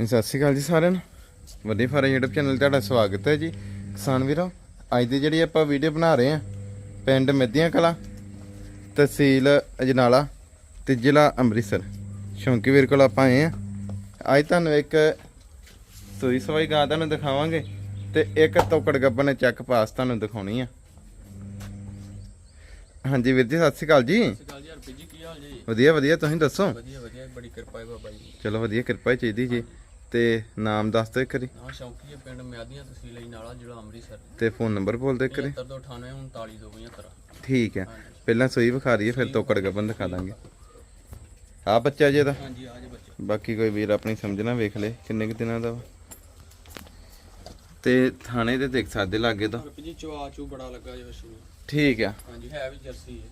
ਸਤਿ ਸ਼੍ਰੀ ਅਕਾਲ ਜੀ ਸਾਰਿਆਂ ਨੂੰ। ਵੱਡੇ ਫਾਰਮ YouTube ਚੈਨਲ ਤੇ ਤੁਹਾਡਾ ਸਵਾਗਤ ਹੈ ਜੀ। ਕਿਸਾਨ ਵੀਰੋ ਅੱਜ ਦੀ ਜਿਹੜੀ ਆਪਾਂ ਵੀਡੀਓ ਬਣਾ ਰਹੇ ਹਾਂ ਪਿੰਡ ਮਿੱਧੀਆਂ ਕਲਾ ਤਹਿਸੀਲ ਅਜਨਾਲਾ ਤੇ ਜ਼ਿਲ੍ਹਾ ਅੰਮ੍ਰਿਤਸਰ। ਸ਼ੌਂਕੀ ਵੀਰ ਕੋਲ ਆਪਾਂ ਆਏ ਆ ਅੱਜ ਤੁਹਾਨੂੰ ਇੱਕ ਸੂਈ ਸਵਾਈ ਗਾਂ ਤੁਹਾਨੂੰ ਦਿਖਾਵਾਂਗੇ ਤੇ ਇੱਕ ਤੋਕੜ ਗੱਬਨ ਨੇ ਚੱਕ ਪਾਸ ਤੁਹਾਨੂੰ ਦਿਖਾਉਣੀ ਆ। ਹਾਂਜੀ ਵੀਰ ਜੀ ਸਤਿ ਸ਼੍ਰੀ ਅਕਾਲ ਜੀ। ਸਤਿ ਸ਼੍ਰੀ ਅਕਾਲ ਜੀ ਹਰਪ੍ਰੀਤ ਜੀ ਕੀ ਹਾਲ ਜੀ? ਵਧੀਆ ਵਧੀਆ ਤੁਸੀਂ ਦੱਸੋ? ਵਧੀਆ ਵਧੀਆ ਬੜੀ ਕਿਰਪਾ ਹੈ ਬਾਬਾ ਜੀ ਚਲੋ ਵਧੀਆ ਕਿਰਪਾ ਹੀ ਚਾਹੀਦੀ ਜੀ। ਤੇ ਨਾਮ ਦੱਸ ਦਿਓ ਇੱਕ ਵਾਰੀ। ਹਾਂ ਸ਼ੌਂਕੀ ਹੈ ਪਿੰਡ ਮਿਆਦੀਆਂ ਤਹਿਸੀਲ ਅਜਨਾਲਾ ਜ਼ਿਲ੍ਹਾ ਅੰਮ੍ਰਿਤਸਰ। ਤੇ ਫੋਨ ਨੰਬਰ ਬੋਲ ਦਿਓ ਇੱਕ ਵਾਰੀ। 7298 3975 ਠੀਕ ਹੈ। ਪਹਿਲਾਂ ਸੂਈ ਵਿਖਾ ਦਈਏ ਫਿਰ ਤੋਕੜ ਗੱਬਨ ਦਿਖਾ ਦਾਂਗੇ। ਆ ਬੱਚਾ ਜੀ ਇਹਦਾ? ਹਾਂਜੀ ਆ ਜੀ ਬੱਚੇ। ਬਾਕੀ ਕੋਈ ਵੀਰ ਆਪਣੀ ਸਮਝਣਾ ਵੇਖ ਲੇ ਕਿੰਨੇ ਕੁ ਦਿਨਾਂ ਦਾ ਵਾ। ਤੇ ਥਾਣੇ ਦੇ ਦੇਖ ਸਕਦੇ ਲਾਗੇ ਤਾਂ। ਜੀ ਚਵਾ ਚੂ ਬੜਾ ਲੱਗਾ ਜੀ ਵਸ਼ੀ ਨੂੰ ਠੀਕ ਆ। ਹਾਂਜੀ ਹੈ ਵੀ ਜਰਸੀ ਹੈ।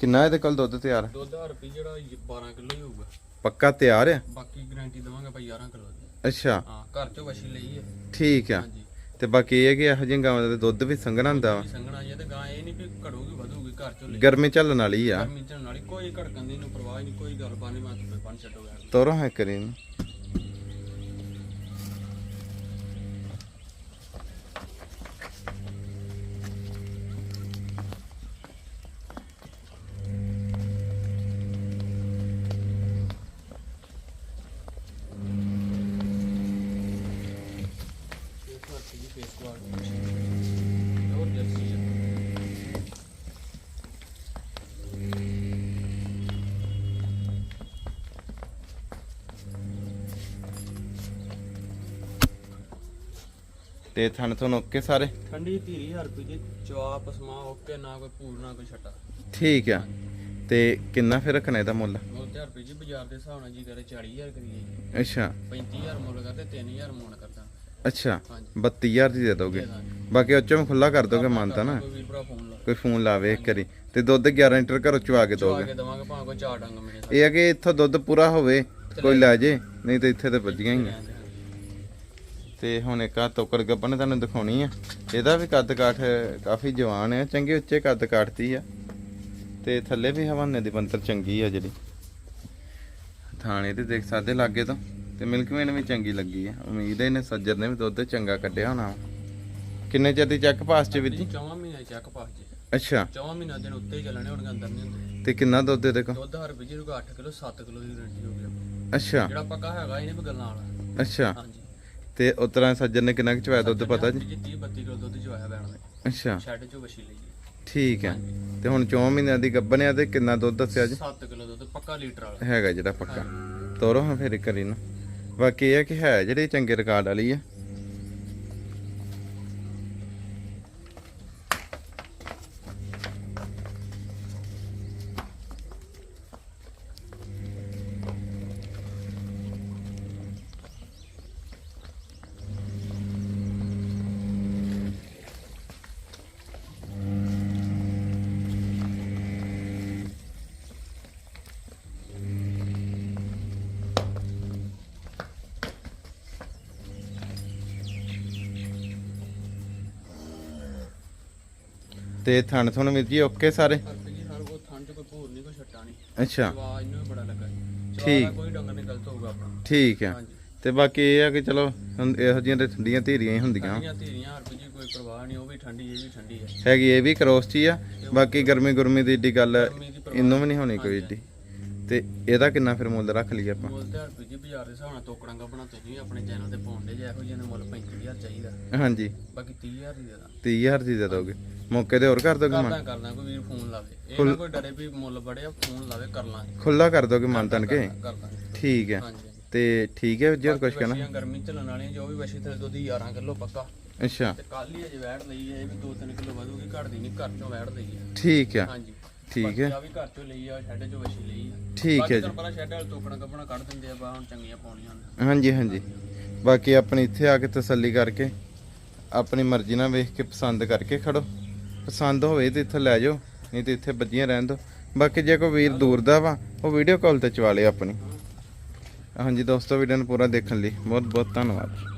ਕਿੰਨਾ ਇਹਦੇ ਕੋਲ ਦੁੱਧ ਤਿਆਰ? ਦੁੱਧ ਹਰਪ੍ਰੀਤ ਜਿਹੜਾ 12 ਕਿਲੋ ਹੀ ਹੋਊਗਾ। ਪੱਕਾ ਤਿਆਰ ਆ ਬਾਕੀ ਗਾਰੰਟੀ ਦਵਾਂਗੇ ਭਾਈ 11 ਕਿਲੋ ਦੀ। ਅੱਛਾ। ਹਾਂ ਘਰ ਚੋਂ ਵਸ਼ੀ ਲਈ ਹੈ। ਠੀਕ ਆ। ਹਾਂਜੀ। ਤੇ ਬਾਕੀ ਇਹ ਹੈ ਕਿ ਇਹੋ ਜਿਹੀਆਂ ਗਾਵਾਂ ਦਾ ਦੁੱਧ ਵੀ ਸੰਘਣਾ ਹੁੰਦਾ ਵਾ? ਸੰਗਣਾ ਜੇ ਤੇ ਗਾਂ ਇਹ ਨਹੀਂ ਵੀ ਘੜੂਗੀ ਵਧੂਗੀ ਘਰ ਚੋਂ ਲਈ ਗਰਮੀ ਝੱਲਣ ਵਾਲੀ ਆ। ਗਰਮੀ ਚ ਨਾਲ ਕੋਈ ਘੜਕਣ ਦੀ ਨੂੰ ਪਰਵਾਹ ਹੀ ਨਹੀਂ ਕੋਈ ਗੱਲ ਬਾਨੀ ਮਾਤ ਤੇ ਬੰਨ ਛੱਡੋ ਯਾਰ। ਤੋਰੋ ਹੈ ਕਰੀ ਤੇ ਥਣ ਤੁਹਾਨੂੰ ਓਕੇ ਸਾਰੇ? ਠੰਡੀ ਧੀਰੀ ਹਰਪੀ ਜੀ ਜਵਾਬ ਪਸਮਾ ਓਕੇ ਨਾ ਕੋਈ ਪੂਰ ਨਾ ਕੋਈ ਛੱਟਾ। ਠੀਕ ਆ। ਤੇ ਕਿੰਨਾ ਫਿਰ ਰੱਖਣਾ ਇਹਦਾ ਮੁੱਲ? ਮੁੱਲ ਤੇ ਹਰਪੀ ਜੀ ਬਾਜ਼ਾਰ ਦੇ ਹਿਸਾਬ ਨਾਲ ਜੀ ਕਰੇ 40000 ਕਰੀਏ ਜੀ। ਅੱਛਾ। 35000 ਮੁੱਲ ਕਰਦੇ 3000 ਮੋਨ ਕਰਦਾ। ਅੱਛਾ ਹਾਂਜੀ। 32000 ਦੀ ਦੇ ਦੋਗੇ। ਬਾਕੀ ਉੱਚੋਂ ਮੈਂ ਖੁੱਲਾ ਕਰ ਦੋਗੇ ਮਾਨਤਾ ਨਾ? ਕੋਈ ਫੋਨ ਕੋਈ ਲਾਵੇ ਇੱਕ ਵਾਰੀ। ਤੇ ਦੁੱਧ 11 ਲੀਟਰ ਘਰੋਂ ਚਵਾ ਕੇ ਚਵਾ ਦੋਗੇ? ਕੇ ਦਵਾਂਗੇ ਭਾਵੇਂ ਕੋਈ ਚਾਰ ਡੰਗ ਮਿਲੇ। ਇਹ ਹੈ ਕਿ ਇੱਥੋਂ ਦੁੱਧ ਪੂਰਾ ਹੋਵੇ ਕੋਈ ਲੈ ਜੇ ਨਹੀਂ ਤਾਂ ਇੱਥੇ ਤੇ ਵੱਜੀਆਂ ਹੀ ਆ। ਤੇ ਹੁਣ ਇੱਕ ਆ ਤੋਕੜ ਗੱਬਨ ਤੁਹਾਨੂੰ ਦਿਖਾਉਣੀ ਆ। ਇਹਦਾ ਵੀ ਕੱਦ ਕਾਠ ਕਾਫੀ ਜਵਾਨ ਆ ਚੰਗੇ ਉੱਚੇ ਕੱਦ ਕਾਠਤੀ ਆ। ਤੇ ਥੱਲੇ ਵੀ ਹਵਾਨੇ ਦੀ ਬੰਤਰ ਚੰਗੀ ਆ ਜਿਹੜੀ। ਥਾਣੇ ਤੇ ਦੇਖ ਸਕਦੇ ਲਾਗੇ ਤੋਂ ਤੇ ਮਿਲਕਵੇਨ ਵੀ ਚੰਗੀ ਲੱਗੀ ਆ। ਉਮੀਦ ਹੈ ਇਹਨੇ ਸੱਜਰ ਨੇ ਵੀ ਦੁੱਧ ਚੰਗਾ ਕੱਢਿਆ ਹੋਣਾ। ਕਿੰਨੇ ਚਿਰ ਦੀ ਚੱਕ ਪਾਸ ਚ ਜੀ? ਚੌਵਾਂ ਮਹੀਨੇ ਚੱਕ ਪਾਸ ਜੀ ਅੱਛਾ। ਚੌਵਾਂ ਮਹੀਨੇ ਦਿਨ ਉੱਤੇ ਹੀ ਚੱਲਣੇ ਹੁਣ ਅੰਦਰ ਨਹੀਂ ਹੁੰਦੇ। ਤੇ ਕਿੰਨਾ ਦੁੱਧ ਇਹਦੇ ਕੋਲ? ਦੁੱਧ ਹਰਪੀ ਜੀ ਨੂੰ 8 ਕਿਲੋ 7 ਕਿਲੋ ਦੀ ਗਰੰਟੀ ਹੋ ਗਈ। ਅੱਛਾ। ਜਿਹੜਾ ਪੱਕਾ ਹੈਗਾ ਇਹਨੇ ਵੀ ਗੱਲਾਂ ਵਾਲਾ। ਅੱਛਾ। ਹਾਂਜੀ। ਤੇ ਉਤਰਾ ਸੱਜਰ ਨੇ ਕਿੰਨਾ ਕੁ ਚਵਾਇਆ ਦੁੱਧ ਪਤਾ ਜੀ? ਜੀ 30 32 ਕਿਲੋ ਦੁੱਧ ਜੋ ਆਇਆ ਬੈਣ ਦੇ ਅੱਛਾ ਸ਼ੈੱਡ ਚੋਂ ਵਸ਼ੀ ਲਈ ਠੀਕ ਹੈ। ਤੇ ਹੁਣ 4 ਮਹੀਨਿਆਂ ਦੀ ਗੱਬਨ ਆ ਤੇ ਕਿੰਨਾ ਦੁੱਧ ਦੱਸਿਆ ਜੀ? 7 ਕਿਲੋ ਦੁੱਧ ਪੱਕਾ ਲੀਟਰ ਵਾਲਾ। ਹੈਗਾ ਜਿਹੜਾ ਪੱਕਾ। ਤੋਰੋ ਹਾਂ ਫਿਰ ਕਰੀ ਨੂੰ ਬਾਕੀ ਇਹ ਹੈ ਕਿ ਹੈ ਜਿਹੜੇ ਚੰਗੇ ਰਿਕਾਰਡ ਵਾਲੀ ਆ। ਤੇ ਥਣ ਥਣ ਵੀਰ ਜੀ ਓਕੇ ਸਾਰੇ? ਹਰਪੀ ਜੀ ਹਰ ਕੋ ਥਣ ਚ ਕੋਈ ਭੂਰ ਨਹੀਂ ਕੋਈ ਛੱਟਾ ਨਹੀਂ ਅੱਛਾ। ਆਵਾਜ਼ ਇਹਨੂੰ ਵੀ ਬੜਾ ਲੱਗਾ ਜੀ। ਠੀਕ। ਕੋਈ ਡੰਗਰ ਨਹੀਂ ਗਲਤ ਹੋਊਗਾ ਆਪਣਾ। ਠੀਕ ਆ। ਹਾਂਜੀ। ਤੇ ਬਾਕੀ ਇਹ ਆ ਕਿ ਚਲੋ ਹੁਣ ਇਹੋ ਜਿਹੀਆਂ ਤੇ ਠੰਡੀਆਂ ਧੀਰੀਆਂ ਹੀ ਹੁੰਦੀਆਂ। ਠੰਡੀਆਂ ਧੀਰੀਆਂ ਹਰਪੀ ਜੀ ਕੋਈ ਪਰਵਾਹ ਨਹੀਂ ਉਹ ਵੀ ਠੰਡੀ ਇਹ ਵੀ ਠੰਡੀ ਹੈ। ਹੈਗੀ ਇਹ ਵੀ ਕਰੋਸ ਚ ਆ। ਬਾਕੀ ਗਰਮੀ ਗੁਰਮੀ ਦੀ ਏਡੀ ਗੱਲ ਗਰਮੀ ਦੀ ਪਰਵਾਹ ਇਹਨੂੰ ਵੀ ਨਹੀਂ ਹੋਣੀ ਕੋਈ ਏਡੀ। ਤੇ ਇਹਦਾ ਕਿੰਨਾ ਫਿਰ ਮੁੱਲ ਰੱਖ ਲਈਏ ਆਪਾਂ? ਮੁੱਲ ਤੇ ਹਰਪੀ ਜੀ ਬਾਜ਼ਾਰ ਦੇ ਹਿਸਾਬ ਨਾਲ ਤੋਕੜਾਂ ਬਣਾ ਤੁਸੀਂ ਆਪਣੇ ਚੈਨਲ ਤੇ ਪਾਉਂਦੇ ਜੇ ਇਹੋ ਜਿਹੇ ਮੁੱਲ 35000 ਚਾਹੀਦਾ। ਹਾਂਜੀ। ਬਾਕੀ 30000 ਦੀ ਦੇ ਦਾਂ 30000 ਦੀ ਦੇ ਦੋਗੇ। ਮੌਕੇ ਤੇ ਹੋਰ ਕਰ ਦੋਗੇ ਕਰਦਾ ਮਨ? ਕਰਦਾ ਕੋਈ ਵੀਰ ਫੋਨ ਲਾਵੇ। ਇਹ ਨਾ ਕੋਈ ਡਰੇ ਵੀ ਮੁੱਲ ਬੜਿਆ ਫੋਨ ਲਾਵੇ ਕਰ ਲਾਂਗੇ। ਖੁੱਲਾ ਕਰ ਦੋਗੇ ਮਨ ਤਨ ਕੇ? ਠੀਕ ਹੈ। ਹਾਂਜੀ ਤੇ ਠੀਕ ਹੈ ਜੀ ਹੋਰ ਕੁਝ ਕਹਿਣਾ? ਗਰਮੀ ਚੱਲਣ ਵਾਲੀਆਂ ਜੋ ਵੀ ਵਸ਼ੀ ਤੇ ਦੁੱਧ 11 ਕਿਲੋ ਪੱਕਾ। ਅੱਛਾ। ਤੇ ਕੱਲ ਹੀ ਅਜੇ ਵੈੜ ਲਈ ਹੈ ਇਹ ਵੀ 2-3 ਕਿਲੋ ਵਧੂਗੀ ਘਟਦੀ ਨਹੀਂ ਘਰ ਚੋਂ ਵੈੜ ਲਈ ਹੈ ਠੀਕ ਆ ਹਾਂਜੀ। ਠੀਕ ਹੈ। ਆ ਵੀ ਘਰ ਚੋਂ ਲਈ ਆ ਸ਼ੈੱਡ ਚੋਂ ਵਸ਼ੀ ਲਈ ਆ। ਠੀਕ ਹੈ ਜੀ। ਤੁਹਾਨੂੰ ਪਤਾ ਸ਼ੈੱਡ ਵਾਲ ਤੋਕਣਾ ਕੱਪਣਾ ਕੱਢ ਦਿੰਦੇ ਆ ਬਾ ਹੁਣ ਚੰਗੀਆਂ ਪਾਉਣੀਆਂ ਨੇ। ਹਾਂਜੀ ਹਾਂਜੀ। ਬਾਕੀ ਆਪਣੀ ਇੱਥੇ ਆ ਕੇ ਤਸੱਲੀ ਕਰਕੇ ਆਪਣੀ ਮਰਜ਼ੀ ਨਾਲ ਵੇਖ ਕੇ ਪਸੰਦ ਕਰਕੇ ਖੜੋ। ਪਸੰਦ ਹੋਵੇ ਤੇ ਇੱਥੇ ਲੈ ਜਾਓ ਨਹੀਂ ਤੇ ਇੱਥੇ ਬੱਜੀਆਂ ਰਹਿਣ ਦਿਓ। ਬਾਕੀ ਜੇ ਕੋਈ ਵੀਰ ਦੂਰ ਦਾ ਵਾ ਉਹ ਵੀਡੀਓ ਕਾਲ ਤੇ ਚਵਾ ਲਿਓ ਆਪਣੀ। ਹਾਂਜੀ ਦੋਸਤੋ ਵੀਡੀਓ ਨੂੰ ਪੂਰਾ ਦੇਖਣ ਲਈ ਬਹੁਤ ਬਹੁਤ ਧੰਨਵਾਦ।